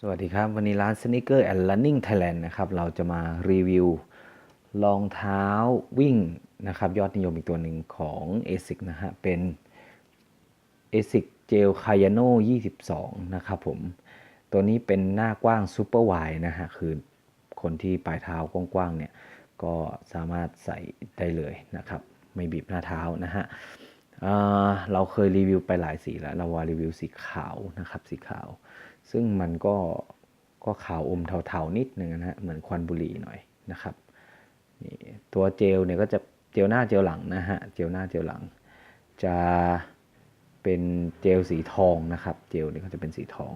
สวัสดีครับ วันนี้ร้าน Sneaker and Running Thailand นะครับ เราจะมารีวิวรองเท้าวิ่งนะครับ ยอดนิยมอีกตัวหนึ่งของ ASIC นะฮะ เป็น ASIC Gel Kayano 22 นะครับผม ตัวนี้เป็นหน้ากว้าง Super Wide นะฮะ คือคนที่ปลายเท้ากว้างๆเนี่ย ก็สามารถใส่ได้เลยนะครับ ไม่บีบหน้าเท้านะฮะเราเคยรีวิวไปหลายสีแล้ว เราวารีวิวสีขาวนะครับ สีขาว ซึ่งมันก็ก็ขาวอมเทาๆนิดนึงนะฮะเหมือนควันบุหรี่หน่อยนะครับนี่ตัวเจลเนี่ยก็จะเจลหน้าเจลหลังนะฮะเจลหน้าเจลหลัง จะเป็นเจลสีทองนะครับ เจลเนี่ยก็จะเป็นสีทอง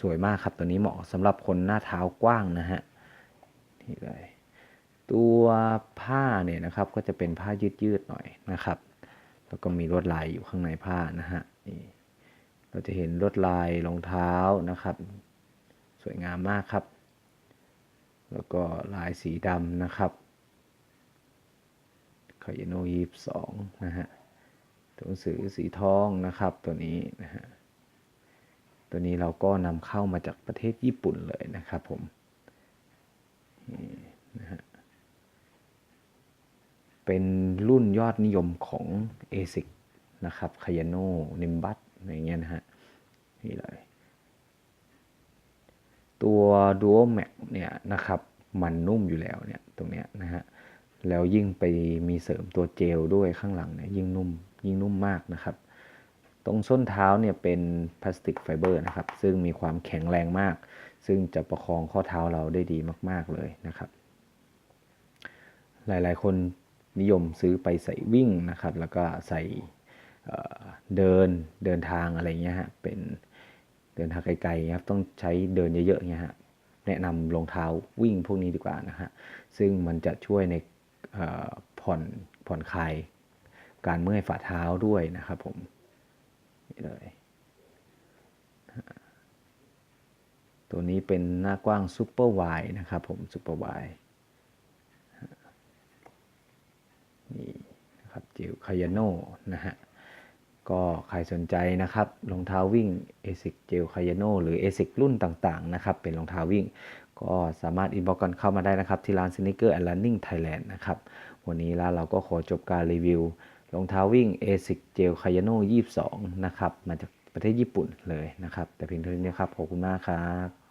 สวยมากครับตัวนี้เหมาะสำหรับคนหน้าเท้ากว้างนะฮะนี่เลยตัวผ้าเนี่ยนะครับก็จะเป็นผ้ายืดๆหน่อยนะครับ แล้วก็มีลวดลายอยู่ข้างในผ้านะฮะนี่ เราจะเห็นลวดลายรองเท้านะครับ สวยงามมากครับ แล้วก็ลายสีดำนะครับคายโนยีสองนะฮะตัวหนังสือสีทองนะครับตัวนี้นะฮะตัวนี้เราก็นำเข้ามาจากประเทศญี่ปุ่นเลยนะครับผมนี่นะฮะเป็นรุ่นยอดนิยมของ ASIC นะครับ k a y a n o Nimbus อะไรเงี้ยนะฮะนี่เลยตัว Dual Max เนี่ยนะครับมันนุ่มอยู่แล้วเนี่ยตรงเนี้ยนะฮะแล้วยิ่งไปมีเสริมตัวเจลด้วยข้างหลังเนี่ยยิ่งนุ่มยิ่งนุ่มมากนะครับ ตรงส้นเท้าเนี่ยเป็นพลาสติกไฟเบอร์นะครับ ซึ่งมีความแข็งแรงมาก ซึ่งจะประคองข้อเท้าเราได้ดีมาก ๆเลยนะครับ หลายๆ คนนิยมซื้อไปใส่วิ่งนะครับ แล้วก็ใส่ เดินเดินทางอะไรเงี้ยฮะเป็นเดินทางไกลๆครับต้องใช้เดินเยอะๆเงี้ยฮะแนะนำรองเท้าวิ่งพวกนี้ดีกว่านะฮะซึ่งมันจะช่วยในผ่อนผ่อนคลายการเมื่อยฝ่าเท้าด้วยนะครับผมนี่เลยตัวนี้เป็นหน้ากว้างซูเปอร์ไวนะครับผมซูเปอร์ไวนี่นะครับจิวคายโนนะฮะ ก็ใครสนใจนะครับรองเท้าวิ่ง ASIC เจลคายโนหรือ ASIC รุ่นต่างๆนะครับเป็นรองเท้าวิ่ง ก็สามารถอินบ็อกกันเข้ามาได้นะครับ ที่ร้าน Sneaker and Running Thailand นะครับ วันนี้ร้านเราก็ขอจบการรีวิวรองเท้าวิ่ง ASIC เจลคายโน22 นะครับ มาจากประเทศญี่ปุ่นเลยนะครับ แต่เพียงเท่านี้ครับ ขอบคุณมากครับ